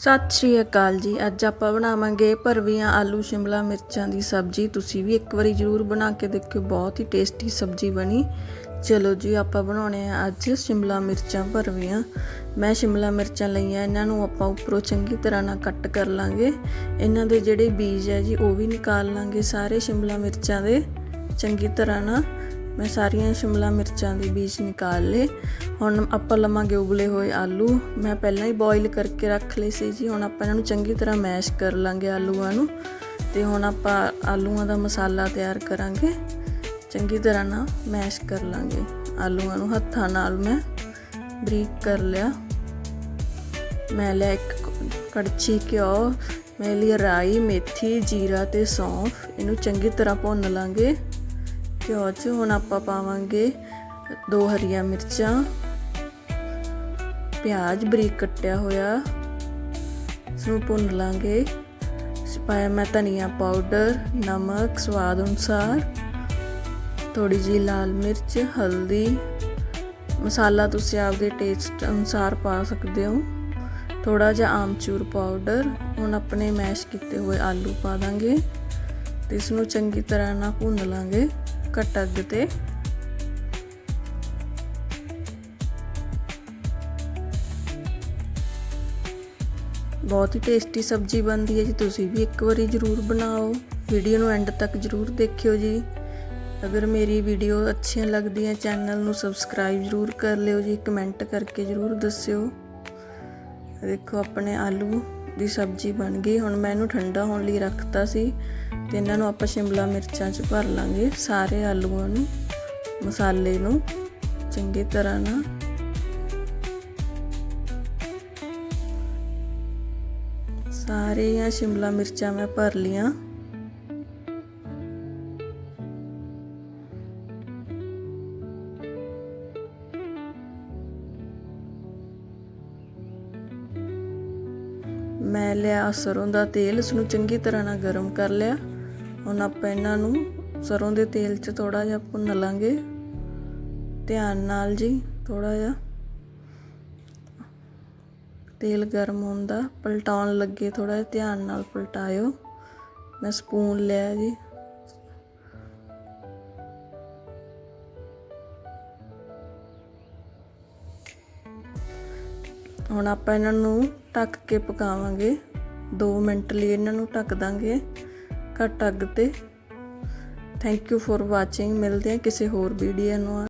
ਸਤਿ ਸ਼੍ਰੀ ਅਕਾਲ ਜੀ। ਅੱਜ ਆਪਾਂ ਬਣਾਵਾਂਗੇ ਭਰਵੀਆਂ ਆਲੂ, ਸ਼ਿਮਲਾ ਮਿਰਚਾਂ ਦੀ ਸਬਜ਼ੀ। ਤੁਸੀਂ ਵੀ ਇੱਕ ਵਾਰੀ ਜ਼ਰੂਰ ਬਣਾ ਕੇ ਦੇਖਿਓ, ਬਹੁਤ ਹੀ ਟੇਸਟੀ ਸਬਜ਼ੀ ਬਣੀ। ਚਲੋ ਜੀ, ਆਪਾਂ ਬਣਾਉਣੇ ਆ ਅੱਜ ਸ਼ਿਮਲਾ ਮਿਰਚਾਂ ਭਰਵੀਆਂ। ਮੈਂ ਸ਼ਿਮਲਾ ਮਿਰਚਾਂ ਲਈਆਂ, ਇਹਨਾਂ ਨੂੰ ਆਪਾਂ ਉੱਪਰੋਂ ਚੰਗੀ ਤਰ੍ਹਾਂ ਨਾਲ ਕੱਟ ਕਰ ਲਾਂਗੇ। ਇਹਨਾਂ ਦੇ ਜਿਹੜੇ ਬੀਜ ਹੈ ਜੀ, ਉਹ ਵੀ ਨਿਕਾਲ ਲਾਂਗੇ ਸਾਰੇ ਸ਼ਿਮਲਾ ਮਿਰਚਾਂ ਦੇ। ਚੰਗੀ ਤਰ੍ਹਾਂ ਨਾਲ ਮੈਂ ਸਾਰੀਆਂ ਸ਼ਿਮਲਾ ਮਿਰਚਾਂ ਦੇ ਬੀਜ ਨਿਕਾਲ ਲਏ। ਹੁਣ ਆਪਾਂ ਲਵਾਂਗੇ ਉਬਲੇ ਹੋਏ ਆਲੂ। ਮੈਂ ਪਹਿਲਾਂ ਹੀ ਬੋਇਲ ਕਰਕੇ ਰੱਖ ਲਏ ਸੀ ਜੀ। ਹੁਣ ਆਪਾਂ ਇਹਨਾਂ ਨੂੰ ਚੰਗੀ ਤਰ੍ਹਾਂ ਮੈਸ਼ ਕਰ ਲਾਂਗੇ ਆਲੂਆਂ ਨੂੰ। ਤੇ ਹੁਣ ਆਪਾਂ ਆਲੂਆਂ ਦਾ ਮਸਾਲਾ ਤਿਆਰ ਕਰਾਂਗੇ। ਚੰਗੀ ਤਰ੍ਹਾਂ ਨਾਲ ਮੈਸ਼ ਕਰ ਲਾਂਗੇ ਆਲੂਆਂ ਨੂੰ। ਹੱਥਾਂ ਨਾਲ ਮੈਂ ਬਰੀਕ ਕਰ ਲਿਆ। ਮੈਂ ਲਿਆ ਇੱਕ ਕੜਛੀ ਘਿਓ, ਮੈਂ ਲਈ ਰਾਈ, ਮੇਥੀ, ਜੀਰਾ ਤੇ ਸੌਂਫ। ਇਹਨੂੰ ਚੰਗੀ ਤਰ੍ਹਾਂ ਭੁੰਨ ਲਾਂਗੇ। ਘਿਓ 'ਚ, ਹੁਣ ਆਪਾਂ ਪਾਵਾਂਗੇ ਦੋ ਹਰੀਆਂ ਮਿਰਚਾਂ। ਪਿਆਜ਼ ਬਰੀਕ ਕੱਟਿਆ ਹੋਇਆ। ਇਸ ਨੂੰ ਭੁੰਨ ਲਾਂਗੇ। ਪਾਇਆ ਮੈਂ ਧਨੀਆ ਪਾਊਡਰ ਨਮਕ, ਸਵਾਦ ਅਨੁਸਾਰ। ਥੋੜੀ ਜੀ ਲਾਲ ਮਿਰਚ, ਹਲਦੀ। ਮਸਾਲਾ ਤੁਸੀਂ ਆਪਦੇ ਟੇਸਟ ਅਨੁਸਾਰ ਪਾ ਸਕਦੇ ਹੋ। ਥੋੜਾ ਜਿਹਾ ਆਮਚੂਰ ਪਾਊਡਰ ਹੁਣ ਆਪਣੇ ਮੈਸ਼ ਕੀਤੇ ਹੋਏ ਆਲੂ ਪਾ ਦਾਂਗੇ। ਤੇ ਇਸ ਨੂੰ ਚੰਗੀ ਤਰ੍ਹਾਂ ਨਾਲ ਭੁੰਨ ਲਾਂਗੇ। ਘੱਟ ਬਹੁਤ ਹੀ ਟੇਸਟੀ ਸਬਜ਼ੀ ਬਣਦੀ ਹੈ ਜੀ, ਤੁਸੀਂ ਵੀ ਇੱਕ ਵਾਰੀ ਜ਼ਰੂਰ ਬਣਾਓ। ਵੀਡੀਓ ਨੂੰ ਐਂਡ ਤੱਕ ਜ਼ਰੂਰ ਦੇਖਿਓ ਜੀ। ਅਗਰ ਮੇਰੀ ਵੀਡੀਓ ਅੱਛੀਆਂ ਲੱਗਦੀਆਂ ਚੈਨਲ ਨੂੰ ਸਬਸਕ੍ਰਾਈਬ ਜ਼ਰੂਰ ਕਰ ਲਿਓ ਜੀ। ਕਮੈਂਟ ਕਰਕੇ ਜ਼ਰੂਰ ਦੱਸਿਓ। ਦੇਖੋ, ਆਪਣੇ ਆਲੂ ਦੀ ਸਬਜ਼ੀ ਬਣ ਗਈ। ਹੁਣ ਮੈਂ ਇਹਨੂੰ ਠੰਡਾ ਹੋਣ ਲਈ ਰੱਖਤਾ ਸੀ ਤੇ ਇਹਨਾਂ ਨੂੰ ਆਪਾਂ ਸ਼ਿਮਲਾ ਮਿਰਚਾਂ 'ਚ ਭਰ ਲਾਂਗੇ ਸਾਰੇ ਆਲੂਆਂ ਨੂੰ, ਮਸਾਲੇ ਨੂੰ, ਚੰਗੀ ਤਰ੍ਹਾਂ ਨਾਲ ਸਾਰੀਆਂ ਸ਼ਿਮਲਾ ਮਿਰਚਾਂ ਮੈਂ ਭਰ ਲੀਆਂ ਮੈਂ ਲਿਆ ਸਰੋਂ ਦਾ ਤੇਲ ਇਸ ਨੂੰ ਚੰਗੀ ਤਰ੍ਹਾਂ ਨਾਲ ਗਰਮ ਕਰ ਲਿਆ। ਹੁਣ ਆਪਾਂ ਇਹਨਾਂ ਨੂੰ ਸਰੋਂ ਦੇ ਤੇਲ 'ਚ ਥੋੜਾ ਜਿਹਾ ਭੁੰਨ ਲਾਂਗੇ। ਧਿਆਨ ਨਾਲ ਜੀ ਥੋੜਾ ਜਿਹਾ। ਤੇਲ ਗਰਮ ਹੁੰਦਾ ਪਲਟਾਉਣ ਲੱਗੇ ਥੋੜਾ ਜਿਹਾ ਧਿਆਨ ਨਾਲ ਪਲਟਾਇਓ। ਮੈਂ ਸਪੂਨ ਲਿਆ ਜੀ। ਹੁਣ ਆਪਾਂ ਇਹਨਾਂ ਨੂੰ ਢੱਕ ਕੇ ਪਕਾਵਾਂਗੇ। 2 ਮਿੰਟ ਲਈ ਇਹਨਾਂ ਨੂੰ ਢੱਕ ਦਾਂਗੇ ਘੱਟ ਅੱਗ ਤੇ। ਥੈਂਕ ਯੂ ਫॉर ਵਾਚਿੰਗ ਮਿਲਦੇ ਹਾਂ ਕਿਸੇ ਹੋਰ ਵੀਡੀਓ ਨੂੰ।